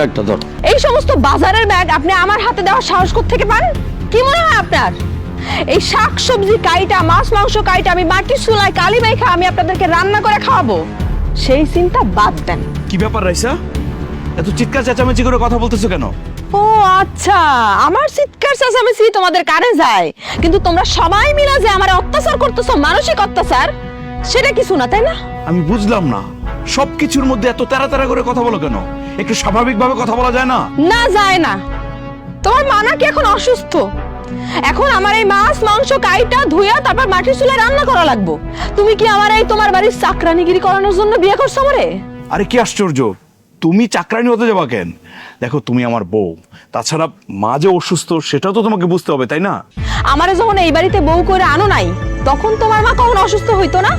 ব্যাগটা ধর। এই সমস্ত বাজারের ব্যাগ আপনি আমার হাতে দেওয়ার সাহস থেকে পান? কি মনে হয় আপনার? এই শাক সবজি কাইটা মাছ মাংস কাইটা আমি চুলায় কালি মাইখা আমি আপনাদেরকে রান্না করে খাওয়াবো? সেই চিন্তা বাদ দেন। কি ব্যাপার রাইসা? এত চিৎকার চেঁচামেচি করে কথা বলতেছো কেন? ও আচ্ছা। আমার চিৎকার চেঁচামেচি তোমাদের কানে যায়। কিন্তু তোমরা সবাই মিলে যে আমার অত্যাচার করতেছো মানসিক অত্যাচার সেটা কিছু না তাই না? আমি বুঝলাম না। সবকিছুর মধ্যে এত তাড়া তাড়া করে কথা বলো কেন? একটু স্বাভাবিকভাবে কথা বলা যায় না? না যায় না। তোমার মা নাকি এখন অসুস্থ? এখন আমার এই মাছ মাংস কাইটা ধুইয়া তারপর মাটির চুলে রান্না করা লাগবো। তুমি কি আমার এই তোমার বাড়ির চাকরানিগিরি করানোর জন্য বিয়ে করছ আমারে? আরে কি আশ্চর্য! তুমি চাকরানি হতে যাবা কেন? দেখো তুমি আমার বউ। তাছাড়া মা যে অসুস্থ সেটাও তো তোমাকে বুঝতে হবে তাই না? আমারে যখন এই বাড়িতে বউ করে আনো নাই তখন তোমার মা কখন অসুস্থ হইতো না?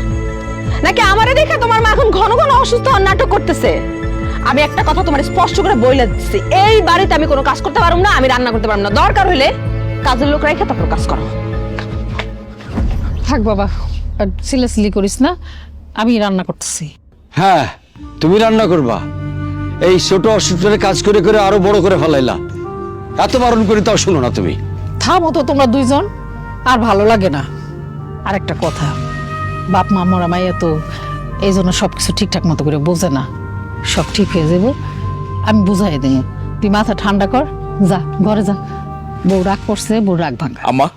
নাকি আমারে দেখে তোমার মা এখন ঘন ঘন অসুস্থ হওয়ার নাটক করতেছে? আমি একটা কথা তোমার স্পষ্ট করে বইলে দিচ্ছি এই বাড়িতে আমি কোনো কাজ করতে পারব না আমি রান্না করতে পারব না। দরকার হইলে কাজের লোক রেখে তারপর কাজ করো। থাক বাবা সিলাসিলি করিস না আমি রান্না করতেছি। হ্যাঁ তুমি রান্না করবা। এই ছোট অসুস্থরে কাজ করে করে আরও বড় করে ফেলাইলা। এত বারণ করি তাও শুনো না তুমি। থামো তো তোমরা দুইজন। আর ভালো লাগে না। আর একটা কথা বাপ মা মরা মাইয়া তো এই জন্য সবকিছু ঠিকঠাক মতো করে বোঝে না। সব ঠিক হয়ে যাব। আমি বুঝাই দিই। তুই মাথা ঠান্ডা কর। যা ঘরে যা। বউ রাগ করছে বউ রাগ ভাঙা আমা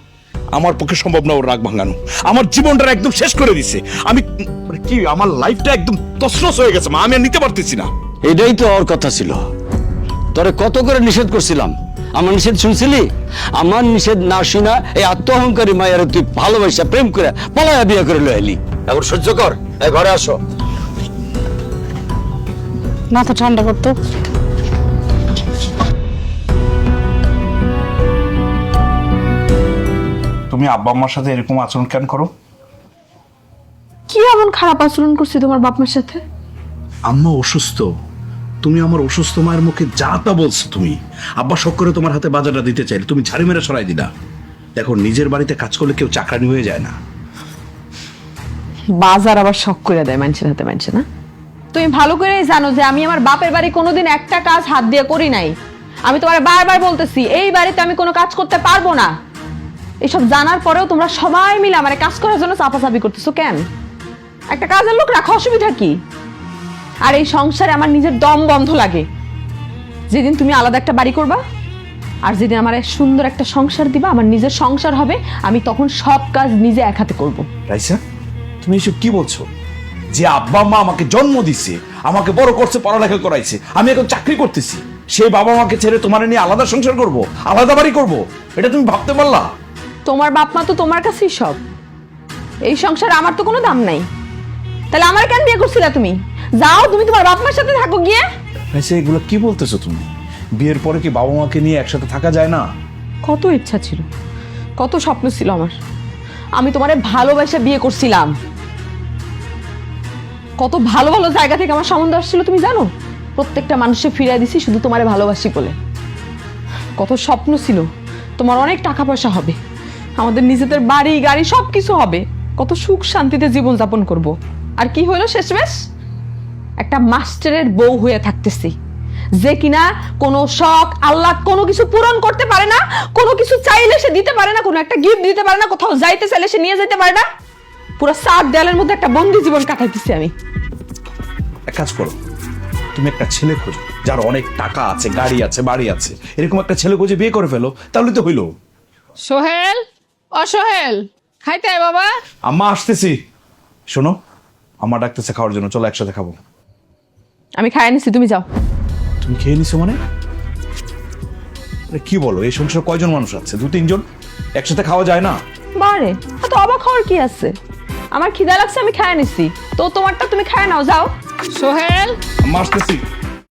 আমার পক্ষে সম্ভব না ওর রাগ ভাঙানো। আমার জীবনটা একদম শেষ করে দিছে। আমি কি আমার লাইফটা একদম তছনছ হয়ে গেছে মা আমি আর নিতে পারতেছি না। এটাই তো ওর কথা ছিল। তোরে কত করে নিষেধ করছিলাম? আমার নিষেধ শুনছিলি? আমার নিষেধ না শুনা এই আত্ম অহংকারী মায়ের তুই ভালোবাসা প্রেম করে পালায়া বিয়ে করে লয়ে এলি এখন সহ্য কর। এই ঘরে আসো। মাথা ঠান্ডা করতো। তুমি আব্বা আম্মার সাথে এরকম আচরণ কেন করো? কি এমন খারাপ আচরণ করছি তোমার বাপমার সাথে? আম্মা অসুস্থ। তুমি আমার অসুস্থ মায়ের মুখে যা তা বলছো তুমি। আব্বা শখ করে তোমার হাতে বাজারটা দিতে চাইলে তুমি ঝাড়ি মেরে সরাই দিলা। দেখো নিজের বাড়িতে কাজ করলে কেউ চাকরানি হয়ে যায় না। বাজার আবার শখ করে দেয় মানুষের হাতে মানুষে না? তুমি ভালো করে জানো যে আমি আমার বাপের বাড়ি কোনোদিন একটা কাজ হাত দিয়ে করি নাই। আমি তোমার বারবার বলতেছি, এই বাড়িতে আমি কোনো কাজ করতে পারব না। এসব জানার পরেও তোমরা সবাই মিলে আমার কাজ করার জন্য চাপাচাপি করতেছো কেন? একটা কাজের লোক রাখা অসুবিধা কি? আর এই সংসারে আমার নিজের দম বন্ধ লাগে। যেদিন তুমি আলাদা একটা বাড়ি করবা, আর যেদিন আমার সুন্দর একটা সংসার দিবা, আমার নিজের সংসার হবে, আমি তখন সব কাজ নিজে এক হাতে করব। রাইসা, তুমি এসব কি বলছো? যে আব্বা মা আমাকে জন্ম দিছে আমাকে বড় করছে পড়ালেখা করাইছে আমি এখন চাকরি করতেছি সেই বাবা মাকে ছেড়ে তোমার নিয়ে আলাদা সংসার করব আলাদা বাড়ি করব এটা তুমি ভাবতে পারলা? তোমার বাপ মা তো তোমার কাছেই সব। এই সংসারে আমার তো কোনো দাম নাই। তাহলে আমার কেন বিয়ে করছিলা তুমি? যাও তুমি তোমার বাপ মার সাথে থাকো গিয়ে। রাইসা এগুলো কি বলতেছো তুমি? বিয়ের পরে কি বাবা মাকে নিয়ে একসাথে থাকা যায় না? কত ইচ্ছা ছিল কত স্বপ্ন ছিল আমার। আমি তোমারে ভালোবাসা বিয়ে করছিলাম। কত ভালো ভালো জায়গা থেকে আমার সম্বন্ধ আসছিল, তুমি জানো? প্রত্যেকটা মানুষে ফিরিয়ে দিছি শুধু তোমারে ভালোবাসি বলে। কত স্বপ্ন ছিল, তোমার অনেক টাকা পয়সা হবে। আমাদের নিজেদের বাড়ি, গাড়ি সব কিছু হবে। কত সুখ শান্তিতে জীবন যাপন করব। আর কি হলো শেষমেশ? একটা মাস্টারের বউ হয়ে থাকতেছি। যে কিনা কোনো শখ আল্লাহ কোনো কিছু পূরণ করতে পারে না, কোনো কিছু চাইলে সে দিতে পারে না, কোনো একটা গিফট দিতে পারে না, কোথাও যাইতে চাইলে সে নিয়ে যেতে পারে না। পুরো সাত দেয়ালের মধ্যে একটা বন্দি জীবন কাটাইতেছি আমি। এক কাজ করো তুমি একটা ছেলে খোঁজো যার অনেক টাকা আছে গাড়ি আছে বাড়ি আছে। এরকম একটা ছেলে খুঁজে বিয়ে করে ফেলো তাহলে তো হইল। সোহেল? ও সোহেল খাইতে আয় বাবা। আম্মা আসতেছি। শোনো আমার ডাকতেছে খাওয়ার জন্য চলো একসাথে খাব। আমি খাই নিছি তুমি যাও। তুমি খেয়ে নিছো মানে? আরে কি বলো এই সংসার কয়জন মানুষ আছে? দু তিনজন একসাথে খাওয়া যায় না? বারে এত অবাক হওয়ার কি আছে? আমার খিদা লাগছে আমি খাই নিছি। তো তোমারটা তুমি খায় নাও যাও। সোহেল! আসতেছি